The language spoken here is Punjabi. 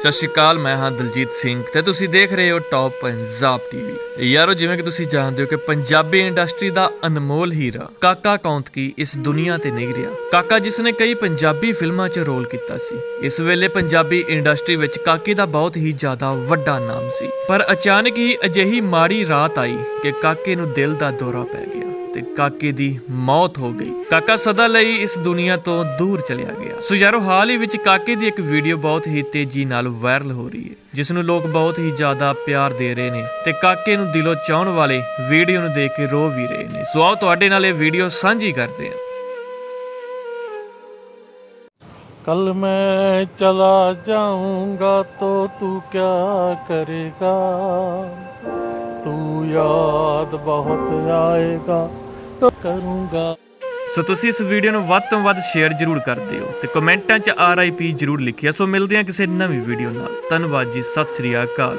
ਸਤਿ ਸ਼੍ਰੀ ਅਕਾਲ, ਮੈਂ ਹਾਂ ਦਲਜੀਤ ਸਿੰਘ ਤੇ ਤੁਸੀਂ ਦੇਖ ਰਹੇ ਹੋ ਟੌਪ ਪੰਜਾਬ ਟੀਵੀ ਯਾਰੋ, ਜਿਵੇਂ ਕਿ ਤੁਸੀਂ ਜਾਣਦੇ ਹੋ ਕਿ ਪੰਜਾਬੀ ਇੰਡਸਟਰੀ ਦਾ ਅਨਮੋਲ ਹੀਰਾ ਕਾਕਾ ਕੌਂਤਕੀ ਇਸ ਦੁਨੀਆ ਤੇ ਨਹੀਂ ਰਿਹਾ। ਕਾਕਾ ਜਿਸ ਨੇ ਕਈ ਪੰਜਾਬੀ ਫਿਲਮਾਂ 'ਚ ਰੋਲ ਕੀਤਾ ਸੀ। ਇਸ ਵੇਲੇ ਪੰਜਾਬੀ ਇੰਡਸਟਰੀ ਵਿੱਚ ਕਾਕੇ ਦਾ ਬਹੁਤ ਹੀ ਜ਼ਿਆਦਾ ਵੱਡਾ ਨਾਮ ਸੀ। ਪਰ ਅਚਾਨਕ ਹੀ ਅਜਿਹੀ ਮਾੜੀ ਰਾਤ ਆਈ ਕਿ ਕਾਕੇ ਨੂੰ ਦਿਲ ਦਾ ਦੌਰਾ ਪੈ ਗਿਆ। ਤੇ ਕਾਕੇ ਦੀ ਮੌਤ ਹੋ ਗਈ ਕਾਕਾ ਸਦਾ ਲਈ ਇਸ ਦੁਨੀਆ ਤੋਂ ਦੂਰ ਚਲਿਆ ਗਿਆ ਸੋ ਯਾਰੋ ਹਾਲ ਹੀ ਵਿੱਚ ਕਾਕੇ ਦੀ ਇੱਕ ਵੀਡੀਓ ਬਹੁਤ ਹੀ ਤੇਜ਼ੀ ਨਾਲ ਵਾਇਰਲ ਹੋ ਰਹੀ ਹੈ ਜਿਸ ਨੂੰ ਲੋਕ ਬਹੁਤ ਹੀ ਜ਼ਿਆਦਾ ਪਿਆਰ ਦੇ ਰਹੇ ਨੇ ਤੇ ਕਾਕੇ ਨੂੰ ਦਿਲੋਂ ਚਾਹਣ ਵਾਲੇ ਵੀਡੀਓ ਨੂੰ ਦੇਖ ਕੇ ਰੋ ਵੀ ਰਹੇ ਨੇ ਸੋ ਆਓ ਤੁਹਾਡੇ ਨਾਲ ਇਹ ਵੀਡੀਓ ਸਾਂਝੀ ਕਰਦੇ ਹਾਂ कल मैं चला जाऊंगा तो तू क्या करेगा तू ਬਾਦ ਬਹੁਤ ਆਏਗਾ, ਤਾਂ ਕਰੂੰਗਾ। ਸੋ ਤੁਸੀਂ ਇਸ ਵੀਡੀਓ ਨੂੰ ਵੱਧ ਤੋਂ ਵੱਧ ਸ਼ੇਅਰ ਜਰੂਰ ਕਰ ਦਿਓ ਤੇ ਕਮੈਂਟਾਂ 'ਚ ਆਰ ਆਈ ਪੀ ਜਰੂਰ ਲਿਖਿਆ। ਸੋ ਮਿਲਦੇ ਆ ਕਿਸੇ ਨਵੀਂ ਵੀਡੀਓ ਨਾਲ। ਧੰਨਵਾਦ ਜੀ, ਸਤਿ ਸ੍ਰੀ ਅਕਾਲ।